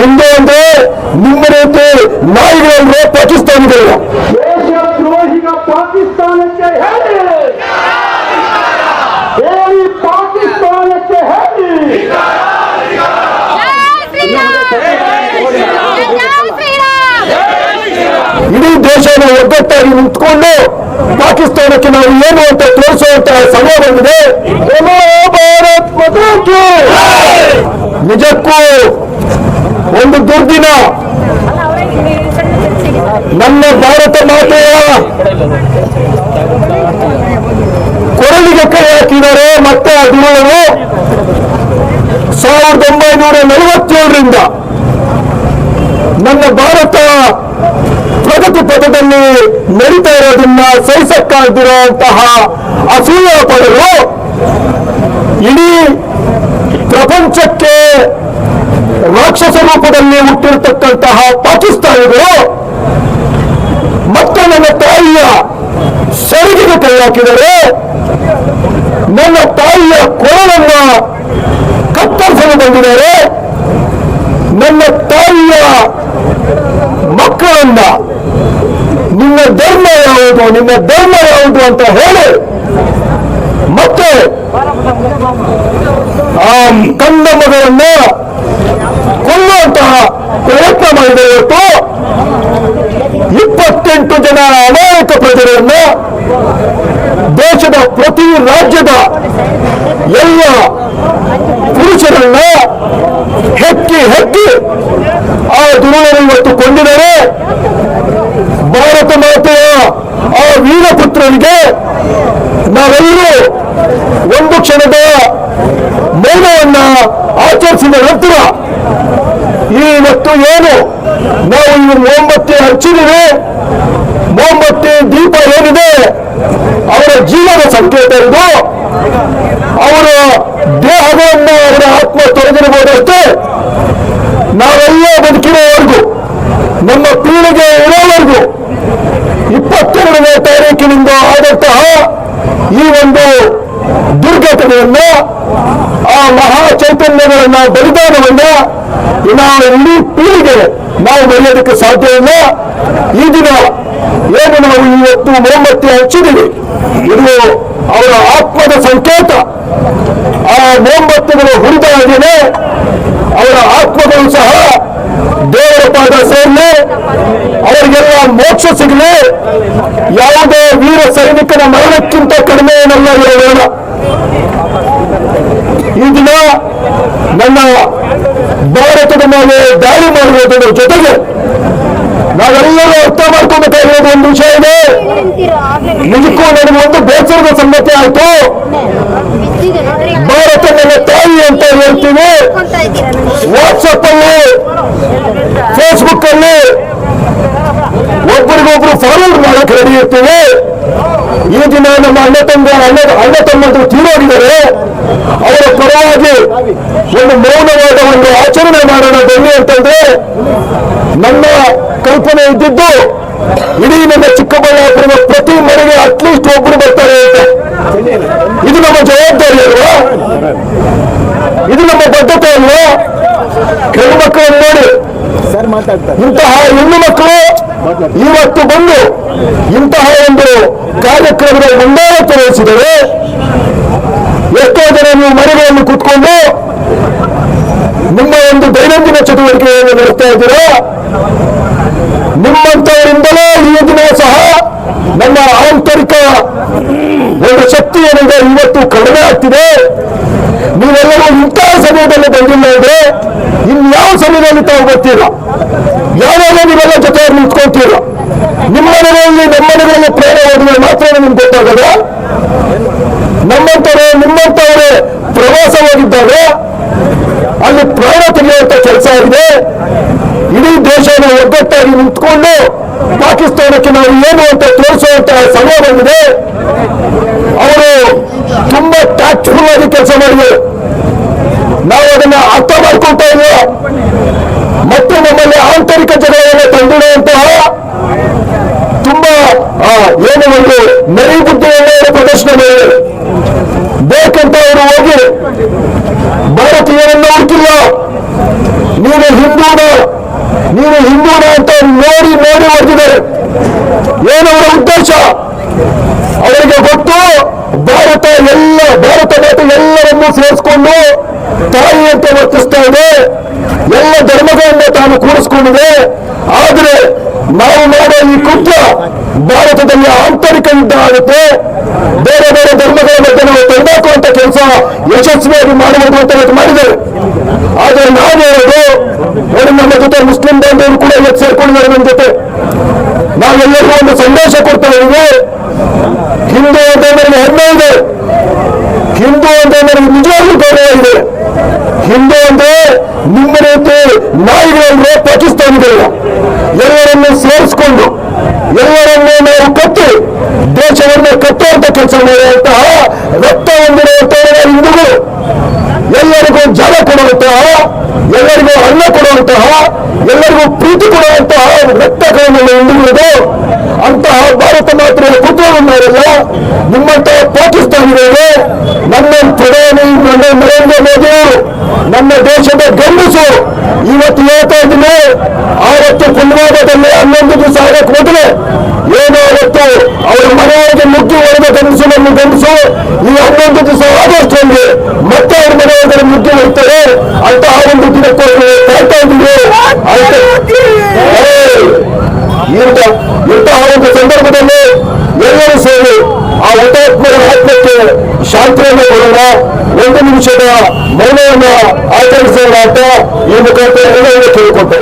ಹಿಂದೂ ಅಂದ್ರೆ ನಿಮ್ಮ ರೀತಿ ನಾಯಿಗಳಂದ್ರೆ ಪಾಕಿಸ್ತಾನಿಗಳು ದೇಶದ್ರೋಹಿಗ ಪಾಕಿಸ್ತಾನಕ್ಕೆ ಹೇಳಿ ಹೇಳಿ ಪಾಕಿಸ್ತಾನಕ್ಕೆ ಹೇಳಿ ಇಡೀ ದೇಶನ ಒಗ್ಗಟ್ಟಾಗಿ ನಿಂತ್ಕೊಂಡು ಪಾಕಿಸ್ತಾನಕ್ಕೆ ನಾವು ಏನು ಅಂತ ತೋರಿಸುವಂತಹ ಸಮಯ ಬಂದಿದೆ ನಮೋ ಭಾರತ್ ಮಾತಾ ಕಿ! ನಿಜಕ್ಕೂ ಒಂದು ದುರ್ದಿನ ನಮ್ಮ ಭಾರತ ಮಾತೆಯ ಕೊರಳಿಗೆ ಕೈ ಹಾಕಿದರೆ ಮತ್ತೆ ಹದಿನೇಳು ಸಾವಿರದ ಒಂಬೈನೂರ ನಲವತ್ತೇಳರಿಂದ ನಮ್ಮ ಭಾರತ ಪ್ರಗತಿ ಪಥದಲ್ಲಿ ನಡೀತಾ ಇರೋದನ್ನ ಸಹಿಸಕ್ಕಾಗದಿರುವಂತಹ ಅಸೂಯ ಪಡೆದು ಇಡೀ ಪ್ರಪಂಚಕ್ಕೆ ರಾಕ್ಷಸ ರೂಪದಲ್ಲಿ ಹುಟ್ಟಿರತಕ್ಕಂತಹ ಪಾಕಿಸ್ತಾನಿಗಳು ಮತ್ತೆ ನನ್ನ ತಾಯಿಯ ಸೆರಗಿಗೆ ಕೈ ಹಾಕಿದರೆ ನನ್ನ ತಾಯಿಯ ಕೊರಳನ್ನ ಕತ್ತರಿಸಲು ಬಂದಿದ್ದಾರೆ. ನನ್ನ ತಾಯಿಯ ಮಕ್ಕಳನ್ನ ನಿನ್ನ ಧರ್ಮ ಯಾವುದು, ನಿನ್ನ ಧರ್ಮ ಯಾವುದು ಅಂತ ಹೇಳಿ ಮತ್ತೆ ಆ ಕಂದ ಮಗಳನ್ನ ಅಮಾಯಕ ದೇಶದ ಪ್ರತಿ ರಾಜ್ಯದ ಎಲ್ಲ ಪುರುಷರನ್ನ ಹೆಕ್ಕಿ ಹೆಕ್ಕಿ ಆ ದುರುಳನ್ನು ಇವತ್ತು ಕೊಂಡಿದ್ದಾರೆ ಭಾರತ ಮಾತೆಯ ಆ ವೀರಪುತ್ರರಿಗೆ ನಾವೆಲ್ಲರೂ ಒಂದು ಕ್ಷಣದ ಮೌನವನ್ನ ಆಚರಿಸಿದ ನಂತರ ಈ ಇವತ್ತು ಏನು? ನಾವು ಇವರು ಒಂಬತ್ತೇ ಹಚ್ಚಿದ್ದೀವಿ ದೀಪ ಏನಿದೆ, ಅವರ ಜೀವನ ಸಂಕೇತ ಇದು. ಅವರ ದೇಹವನ್ನು ಅವರ ಆತ್ಮ ತೊರೆದಿರಬಹುದಷ್ಟೇ. ನಾವೆಲ್ಲ ಬದುಕಿರೋವರೆಗೂ, ನಮ್ಮ ಪೀಳಿಗೆ ಇರೋವರೆಗೂ, ಇಪ್ಪತ್ತೆರಡನೇ ತಾರೀಕಿನಿಂದ ಆದಂತಹ ಈ ಒಂದು ದುರ್ಘಟನೆಯನ್ನ ಆ ಮಹಾ ಚೈತನ್ಯಗಳನ್ನ ಬಲಿದಾನವನ್ನ ನಾವು ಇಡೀ ಪೀಳಿಗೆ ನಾವು ಬೆಳೆಯೋದಕ್ಕೆ ಸಾಧ್ಯ ಇಲ್ಲ. ಈ ದಿನ ಏನು ನಾವು ಇವತ್ತು ಮೊಹಮ್ಮತ್ತಿ ಹಚ್ಚಿದ್ದೀವಿ? ಇದು ಅವರ ಆತ್ಮದ ಸಂಕೇತ. ಆ ಮೊಹಮ್ಮತ್ತುಗಳು ಹುರಿದ ಹಾಗೆಯೇ ಅವರ ಆತ್ಮಗಳು ಸಹ ದೇವರ ಪಾದ ಸೇರಲಿ, ಅವರಿಗೆಲ್ಲ ಮೋಕ್ಷ ಸಿಗಲಿ. ಯಾವುದೇ ವೀರ ಸೈನಿಕನ ಮರಣಕ್ಕಿಂತ ಕಡಿಮೆ ಏನಲ್ಲ ಹೇಳೋಣ ಈ ದಿನ ನನ್ನ ಭಾರತದ ಮೇಲೆ ದಾಳಿ ಮಾಡುವುದರ ಜೊತೆಗೆ ನಾವೆಲ್ಲರೂ ಅರ್ಥ ಮಾಡ್ಕೋಬೇಕಾಗಿರೋದು ಒಂದು ವಿಷಯ ಇದೆ. ನಿಜಕ್ಕೂ ನನಗೆ ಒಂದು ಬೇಸರದ ಸಂಗತಿ ಆಯ್ತು. ಭಾರತ ನನ್ನ ತಾಯಿ ಅಂತ ಹೇಳ್ತೀವಿ. ವಾಟ್ಸಪ್ ಅಲ್ಲಿ ಒಬ್ಬರಿಗೊಬ್ರು ಫಾರ್ವರ್ಡ್ ಮಾಡಕ್ಕೆ ರೆಡಿ ಈ ದಿನ ನಮ್ಮ ಅಣ್ಣ ತಮ್ಮ ಅಣ್ಣ ಅಣ್ಣ ತಮ್ಮಂದ್ರು ತೀರೋಗಿದ್ದಾರೆ. ಅವರ ಪರವಾಗಿ ಒಂದು ಮೌನವಾದ ಒಂದು ಆಚರಣೆ ಮಾಡೋಣ ಬನ್ನಿ ಅಂತಂದ್ರೆ ನನ್ನ ಕಲ್ಪನೆ ಇದ್ದಿದ್ದು, ಇಡೀ ನಮ್ಮ ಚಿಕ್ಕಬಳ್ಳಾಪುರದ ಪ್ರತಿ ಮನೆಗೆ ಅಟ್ಲೀಸ್ಟ್ ಒಬ್ರು ಬರ್ತಾರೆ. ಇದು ನಮ್ಮ ಜವಾಬ್ದಾರಿ ಅಲ್ವಾ ಇದು ನಮ್ಮ ಬದ್ಧತೆ ಅಲ್ವಾ ಹೆಣ್ಣು ಮಕ್ಕಳನ್ನು ನೋಡಿ. ಇಂತಹ ಹೆಣ್ಣು ಮಕ್ಕಳು ಇವತ್ತು ಬಂದು ಇಂತಹ ಒಂದು ಕಾರ್ಯಕ್ರಮದ ಮುಂದಾಳತ್ವ ತೋರಿಸಿದರೆ ಎಷ್ಟೋ ಜನ ನೀವು ಮನೆಗಳನ್ನು ಕೂತ್ಕೊಂಡು ನಿಮ್ಮ ಒಂದು ದೈನಂದಿನ ಚಟುವಟಿಕೆಯನ್ನು ನಡೆಸ್ತಾ ಇದ್ದೀರಾ? ನಿಮ್ಮಂತವರಿಂದಲೇ ಈ ದಿನ ಸಹ ನಮ್ಮ ಶಕ್ತಿ ಏನಿದೆ ಇವತ್ತು ಕಡಿಮೆ ಆಗ್ತಿದೆ. ನೀವೆಲ್ಲರೂ ಇಂತಹ ಸಮಯದಲ್ಲಿ ಬಂದಿಲ್ಲ ಅಂದ್ರೆ ಇನ್ಯಾವ ಸಮಯದಲ್ಲಿ ತಾವು ಬರ್ತೀರ? ಯಾವಾಗ ನೀವೆಲ್ಲ ಜೊತೆ ನಿಂತ್ಕೊಳ್ತೀರ? ನಿಮ್ಮ ಮನೆಗಳಲ್ಲಿ ನಮ್ಮ ಮನೆಗಳಲ್ಲಿ ಹೋದ್ರೆ ಮಾತ್ರ ನಿಮ್ಗೆ ಗೊತ್ತಾಗಲ್ಲ? ನಮ್ಮಂತವರೇ, ನಿಮ್ಮಂತವರೇ ಪ್ರವಾಸ ಹೋಗಿದ್ದಾಗ ಅಲ್ಲಿ ಪ್ರಾಣ ತೆಗೆಯುವಂತ ಕೆಲಸ ಆಗಿದೆ. ಇಡೀ ದೇಶವನ್ನು ಒಗ್ಗಟ್ಟಾಗಿ ನಿಂತ್ಕೊಂಡು ಪಾಕಿಸ್ತಾನಕ್ಕೆ ನಾವು ಏನು ಅಂತ ತೋರಿಸುವಂತಹ ಸಮಯ ಬಂದಿದೆ. ಅವರು ತುಂಬಾ ಟ್ಯಾಕ್ಟ್ಫುಲ್ ಆಗಿ ಕೆಲಸ ಮಾಡಿದರು. ನಾವು ಅದನ್ನ ಅರ್ಥ ಮಾಡ್ಕೊಳ್ತಾ ಮತ್ತು ನಮ್ಮಲ್ಲಿ ಆಂತರಿಕ ಜಗಳವನ್ನು ತಂದಿಡುವಂತಹ ತುಂಬಾ ಏನು ಒಂದು ನರಿ ಬುದ್ಧಿಯನ್ನು ಅವರು ಪ್ರದರ್ಶನ ಮಾಡಿದರು. ಬೇಕಂತ ಅವರು ಹೋಗಿ, ಭಾರತೀಯರನ್ನು ಹುಡುಕಿಲ್ಲ. ನೀನು ಹಿಂದೂ ಹಿಂದೂನ? ನೀನು ಹಿಂದೂನ ಅಂತ ನೋಡಿ ನೋಡಿ ಹೊಡೆದಿದ್ದಾರೆ ಏನವರ ಉದ್ದೇಶ? ಅವರಿಗೆ ಗೊತ್ತು, ಭಾರತ ಎಲ್ಲ, ಭಾರತ ಮಾತೆ ಎಲ್ಲರನ್ನೂ ಸೇರಿಸ್ಕೊಂಡು ಅಂತ ವರ್ತಿಸ್ತಾ ಇದೆ. ಎಲ್ಲ ಧರ್ಮಗಳನ್ನ ತಾನು ಕೂಡಿಸ್ಕೊಂಡಿದೆ. ಆದರೆ ನಾವು ಮಾಡೋ ಈ ಕೃತ್ಯ ಭಾರತದಲ್ಲಿ ಆಂತರಿಕ ಯುದ್ಧ ಆಗುತ್ತೆ. ಬೇರೆ ಬೇರೆ ಧರ್ಮಗಳ ಬಗ್ಗೆ ನಾವು ತಂದಾಕುವಂತ ಕೆಲಸ ಯಶಸ್ವಿಯಾಗಿ ಇವತ್ತು ಮಾಡಿದ್ದಾರೆ. ಆದರೆ ನಾವು ಹೇಳೋದು ಜೊತೆ ಮುಸ್ಲಿಂ ಬಾಂಧವರು ಕೂಡ ಇವತ್ತು ಸೇರ್ಕೊಂಡಿದ್ದಾರೆ ನಮ್ಮ ಜೊತೆ. ನಾವೆಲ್ಲರಿಗೂ ಒಂದು ಸಂದೇಶ ಕೊಡ್ತಾ ಇದ್ದೀವಿ ಹಿಂದೂ ಅಂತ ನನಗೆ ಹೆಮ್ಮೆ ಇದೆ. ಹಿಂದೂ ಅಂತ ನನಗೆ ನಿಜವಾಗ್ಲೂ ಗೌರವ ಇದೆ. ಹಿಂದೂ ಅಂದ್ರೆ ನಿಮ್ಮ ರೀತಿ ನಾಯಿಗಳಂದ್ರೆ ಪಾಕಿಸ್ತಾನಿಗಳಿಲ್ಲ ಎಲ್ಲರನ್ನು ಸೇರಿಸ್ಕೊಂಡು, ಎಲ್ಲರನ್ನು ನಾವು ಕಟ್ಟಿ, ದೇಶವನ್ನು ಕಟ್ಟುವಂತ ಕೆಲಸ ಮಾಡುವಂತಹ ರಕ್ತ ಹೊಂದಿರುವಂತಹ ಹಿಂದೂಗಳು ಎಲ್ಲರಿಗೂ ಎಲ್ಲರಿಗೂ ಅನ್ನ ಕೊಡುವಂತಹ, ಎಲ್ಲರಿಗೂ ಪ್ರೀತಿ ಕೊಡುವಂತಹ ವ್ಯಕ್ತಗಳನ್ನು ಹಿಂದುಳಿದು ಅಂತಹ ಭಾರತ ಮಾತ್ರ ಪುತ್ರವನ್ನಾರಲ್ಲ ನಿಮ್ಮಂತಹ ಪಾಕಿಸ್ತಾನಿಗಳಿಗೆ ನಮ್ಮ ಪ್ರಧಾನಿ, ನನ್ನ ನರೇಂದ್ರ ಮೋದಿ ನಮ್ಮ ದೇಶದ ಗಂಡಸು ಇವತ್ತು ಹೇಳ್ತಾ ಇದ್ದೀನಿ ಆವತ್ತು ಪುಲ್ವಾಮಾದಲ್ಲಿ ಹನ್ನೊಂದು ದಿವಸ ಆಗಕ್ಕೆ ಮೊದಲೇ ಏನೋ ಅವತ್ತು ಅವರ ಮನೆಯೊಳಗೆ ಮುಗ್ಗಿ ಹೊಡೆದ ಗಂಡಸು ನಮ್ಮ ಗಂಡಸು, ಈ ಹನ್ನೊಂದು ದಿವಸ ಆಗಸ್ಟ್ರಲ್ಲಿ ಮತ್ತೆ ಅವ್ರ ಹೊಡ್ತಾರೆ ಅಂತಹ ಒಂದು ದಿನಕ್ಕೋಸ್ಕರ ಕಾಯ್ತಾ ಇಂತಹ ಒಂದು ಸಂದರ್ಭದಲ್ಲಿ ಎಲ್ಲರೂ ಸೇರಿ ಆ ಹುತಾತ್ಮರ ಆತ್ಮಕ್ಕೆ ಶಾಂತಿಯನ್ನು ಕೊಡೋಣ. ಒಂದು ನಿಮಿಷದ ಮೌನವನ್ನು ಆಚರಿಸೋಣ ಅಂತ ಈ ಮುಖಾಂತರ ಕೇಳಿಕೊಂಡೆ